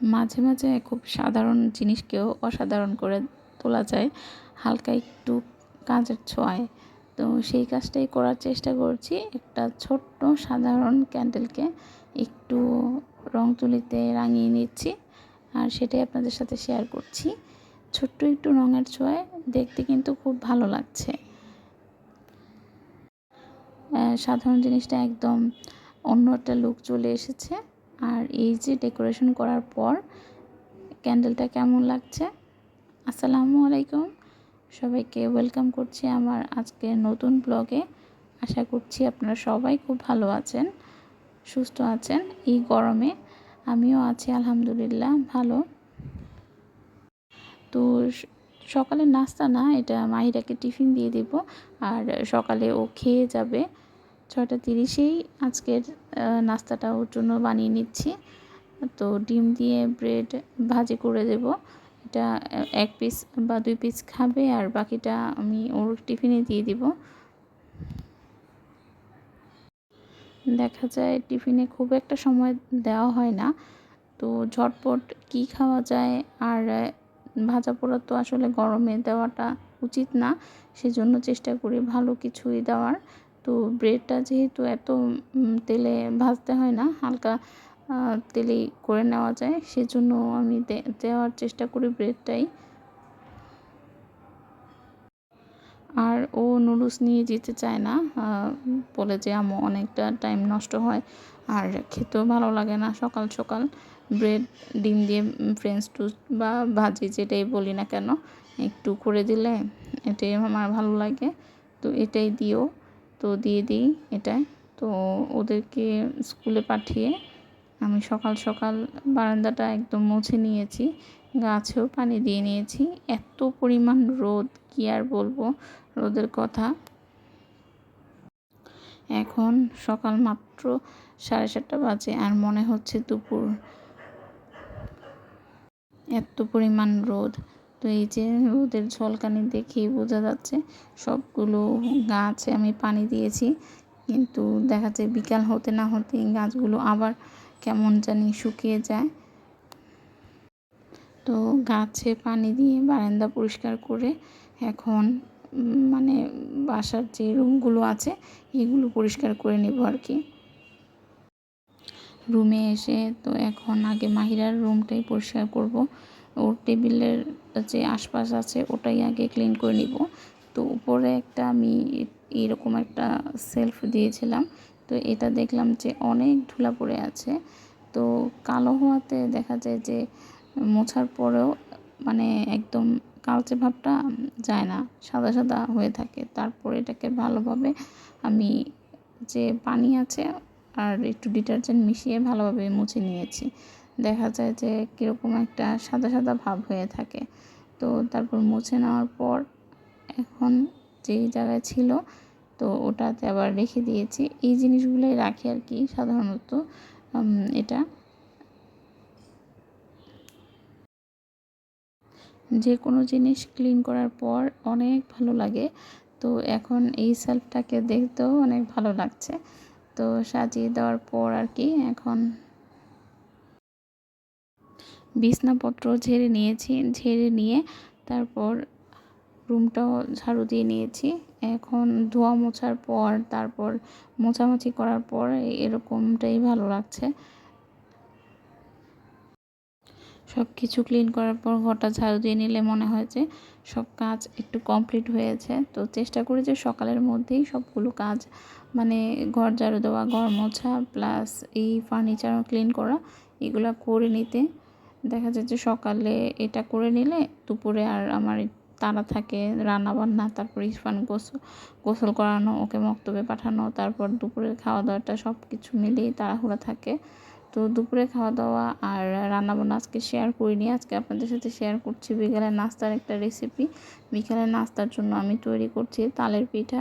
মাঝে মাঝে খুব সাধারণ জিনিসকেও অসাধারণ করে তোলা যায়। হালকা একটু কাজের ছোঁয়ায়। তো সেই কাজটাই করার চেষ্টা করছি। একটা ছোট্ট সাধারণ ক্যান্ডেলকে একটু রং তুলিতে রাঙিয়ে নিচ্ছি আর সেটাই আপনাদের সাথে শেয়ার করছি। ছোট্ট একটু রঙের ছোঁয়ায় দেখতে কিন্তু খুব ভালো লাগছে। সাধারণ জিনিসটা একদম অন্য একটা লুক চলে এসেছে। আর এই যে ডেকোরেশন করার পর ক্যান্ডেলটা কেমন লাগছে? আসসালামু আলাইকুম। সবাইকে ওয়েলকাম করছি আমার আজকের নতুন ব্লগে। আশা করছি আপনারা সবাই খুব ভালো আছেন, সুস্থ আছেন এই গরমে। আমিও আছি, আলহামদুলিল্লাহ, ভালো। তো সকালে নাস্তা না, এটা মাহিরাকে টিফিন দিয়ে দিব। আর সকালে ও খেয়ে যাবে। ছয়টা তিরিশেই আজকের নাস্তাটা ওর জন্য বানিয়ে নিচ্ছি। তো ডিম দিয়ে ব্রেড ভাজি করে দেব। এটা এক পিস বা দুই পিস খাবে আর বাকিটা আমি ওর টিফিনে দিয়ে দিব। দেখা যায় টিফিনে খুব একটা সময় দেওয়া হয় না। তো ঝটপট কি খাওয়া যায় আর ভাজা পোড়া তো আসলে গরমে দেওয়াটা উচিত না। সেজন্য চেষ্টা করি ভালো কিছুই দেওয়ার। তো ব্রেডটা যেহেতু এত তেলে ভাজতে হয় না, হালকা তেলেই করে নেওয়া যায়, সেজন্য আমি দেওয়ার চেষ্টা করি ব্রেডটাই। আর ও নুডলস নিয়ে যেতে চায় না বলে যে আমু অনেকটা টাইম নষ্ট হয়, আর খেতেও ভালো লাগে না সকাল সকাল। ব্রেড, ডিম দিয়ে ফ্রেঞ্চ টোস্ট বা ভাজি যেটাই বলি না কেন, একটু করে দিলে এটাই আমার ভালো লাগে। তো এটাই দিও। তো দিয়ে দিই এটাই তো ওদেরকে স্কুলে পাঠিয়ে আমি সকাল সকাল বারান্দাটা একদম মুছে নিয়েছি, গাছেও পানি দিয়ে নিয়েছি। এত পরিমাণ রোদ, কি আর বলব? রোদের কথা। এখন সকাল মাত্র সাড়ে সাতটা বাজে আর মনে হচ্ছে দুপুর। এত পরিমাণ রোদ। তো এই যে রোদের ঝলকানি দেখেই বোঝা যাচ্ছে সবগুলো গাছে আমি পানি দিয়েছি। কিন্তু দেখা যায় বিকাল হতে না হতে গাছগুলো আবার কেমন জানি শুকিয়ে যায়। তো গাছে পানি দিয়ে বারান্দা পরিষ্কার করে এখন মানে বাসার যে রুমগুলো আছে এগুলো পরিষ্কার করে নেব আর কি। রুমে এসে তো এখন আগে মাহিরার রুমটাই পরিষ্কার করব। ওর টেবিলের যে আশপাশ আছে ওটাই আগে ক্লিন করে নিব। তো উপরে একটা আমি এরকম একটা সেলফ দিয়েছিলাম। তো এটা দেখলাম যে অনেক ধুলা পড়ে আছে। তো কালো হওয়াতে দেখা যায় যে মোছার পরেও মানে একদম কালচে ভাবটা যায় না, সাদা সাদা হয়ে থাকে। তারপর এটাকে ভালোভাবে আমি যে পানি আছে আর একটু ডিটারজেন্ট মিশিয়ে ভালোভাবে মুছে নিয়েছি। দেখা যায় যে কীরকম একটা সাদা সাদা ভাব হয়ে থাকে। তো তারপর মুছে নেওয়ার পর এখন যেই জায়গায় ছিল, তো ওটাতে আবার রেখে দিয়েছি। এই জিনিসগুলোই রাখি আর কি সাধারণত এটা। যে কোনো জিনিস ক্লিন করার পর অনেক ভালো লাগে। তো এখন এই সেলফটাকে দেখতেও অনেক ভালো লাগছে। তো সাজিয়ে দেওয়ার পর আর কি এখন বিছনাপত্র ঝেড়ে নিয়েছি, ঝেড়ে নিয়ে তারপর রুমটাও ঝাড়ু দিয়ে নিয়েছি। এখন ধোয়া মোছার পর, তারপর মোছামুছি করার পর এরকমটাই ভালো লাগছে। সব কিছু ক্লিন করার পর ঘরটা ঝাড়ু দিয়ে নিলে মনে হয় যে সব কাজ একটু কমপ্লিট হয়েছে। তো চেষ্টা করি যে সকালের মধ্যেই সবগুলো কাজ মানে ঘর ঝাড়ু দেওয়া, ঘর মোছা, প্লাস এই ফার্নিচারও ক্লিন করা, এগুলো করে নিতে। দেখা যায় যে সকালে এটা করে নিলে দুপুরে আর আমার তাড়া থাকে রান্না বান্না তারপর ইরফান গোসল গোসল করানো, ওকে মক্তবে পাঠানো, তারপর দুপুরের খাওয়া দাওয়াটা সব কিছু মিলিয়ে তাড়াহুড়া থাকে। তো দুপুরে খাওয়া দাওয়া আর রান্নাবান্না আজকে শেয়ার করিনি, আজকে আপনাদের সাথে শেয়ার করছি বিকেলের নাস্তার একটা রেসিপি বিকেলের নাস্তার জন্য আমি তৈরি করছি তালের পিঠা।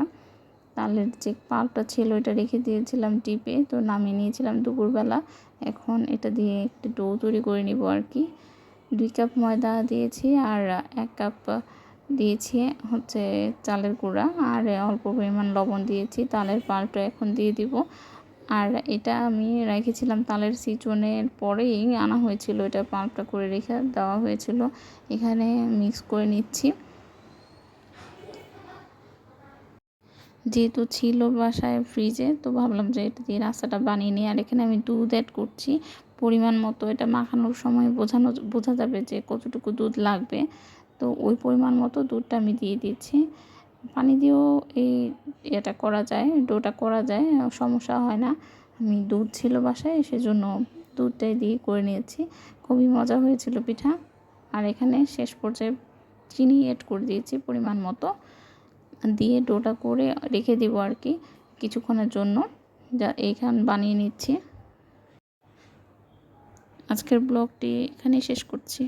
তালের যে পালটা ছিল এটা রেখে দিয়েছিলাম টিপে, তো নামিয়ে নিয়েছিলাম দুপুরবেলা। এখন এটা দিয়ে একটু ডো তৈরি করে নিব আর কি। দুই কাপ ময়দা দিয়েছি আর এক কাপ দিয়েছি হচ্ছে চালের গুঁড়া আর অল্প পরিমাণ লবণ দিয়েছি। তালের পালটা এখন দিয়ে দিব। আর এটা আমি রেখেছিলাম তালের সিজনের পরেই আনা হয়েছিল। এটা পাল্পটা করে রেখে দেওয়া হয়েছিল। এখানে মিক্স করে নিচ্ছি। যেহেতু ছিল বাসায় ফ্রিজে তো ভাবলাম যে এটা দিয়ে রাস্তাটা বানিয়ে নিই। আর এখানে আমি দুধ অ্যাড করছি। পরিমাণ মতো এটা মাখানোর সময় বোঝানো, বোঝা যাবে যে কতটুকু দুধ লাগবে। তো ওই পরিমাণ মতো দুধটা আমি দিয়ে দিচ্ছি। পানি দিয়েও এই এটা করা যায়, ডোটা করা যায়, সমস্যা হয় না। আমি দুধ ছিল বাসায়, সেজন্য দুধটাই দিয়ে করে নিয়েছি। খুবই মজা হয়েছিল পিঠা। আর এখানে শেষ পর্যায়ে চিনি অ্যাড করে দিয়েছি পরিমাণ মতো। দিয়ে ডোটা করে রেখে দেবো আর কি কিছুক্ষণের জন্য। যা এইখান বানিয়ে নিচ্ছি। আজকের ব্লগটি এখানেই শেষ করছি।